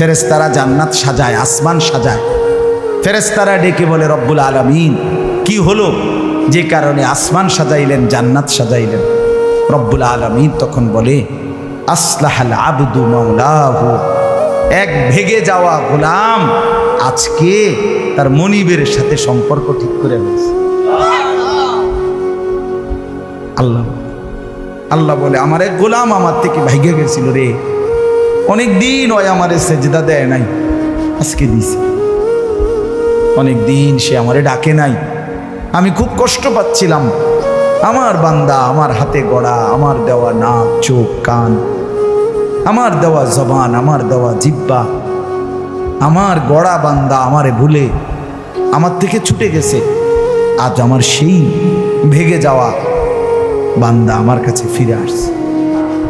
ফেরেস্তারা জান্নাত সাজায়, আসমান সাজায়। ফেরেস্তারা ডেকে বলে, রব্বুল আলমিন, কি হলো? যে কারণে আসমান সাজাইলেন, জান্নাত সাজাইলেন। রব্বুল আলমিন তখন বলে, আসলাহাল আবদু মাওলাহু। এক ভেগে যাওয়া গোলাম আজকে তার মনিবের সাথে সম্পর্ক ঠিক করে হয়েছে আল্লাহ আল্লাহ বলে, আমার এক গোলাম আমার থেকে ভাইগে গেছিল রে। অনেক দিন ওই আমার সেজদা দেয় নাই। আজকে দিছে। অনেক দিন সে আমারে ডাকে নাই। আমি খুব কষ্ট পাচ্ছিলাম। আমার বান্দা, আমার হাতে গড়া, আমার দেওয়া নাক, চোখ, কান, আমার দেওয়া জবান, আমার দেওয়া জিব্বা, আমার গড়া বান্দা আমারে ভুলে আমার থেকে ছুটে গেছে। আজ আমার সেই ভেগে যাওয়া বান্দা আমার কাছে ফিরে আসছে।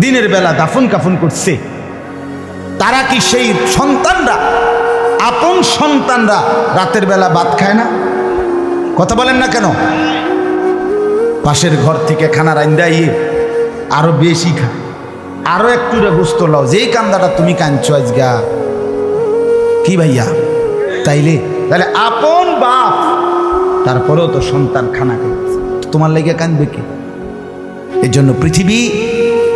দিনের বেলা দাফন কাফন করছে। তারা কি সেই সন্তানরা? আপন সন্তানরা রাতের বেলা ভাত খায় না? কথা বলেন না কেন? পাশের ঘর থেকে খানা রান্দাইয়ে আরও বেশি খায়। আরও একটু গোস্ত লাও, যেই কান্দাটা তুমি কাঁদছো আজগা। কি ভাইয়া? তাইলে? তাহলে আপন বাপ, তারপরেও তো সন্তান খানা খাইছে তোমার লেগে কাঁদবে কি? এই জন্য পৃথিবী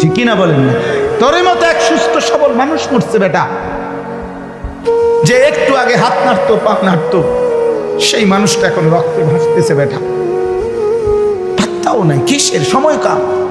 ঠিক কিনা বলেন না? তোর মতো এক সুস্থ, সবল মানুষ মরছে বেটা। যে একটু আগে হাত নাড়তো, পা নাড়তো, সেই মানুষটা এখন রক্তে ভাসতেছে বেটা। পাত্তাও নাই, কিসের? সময় কাম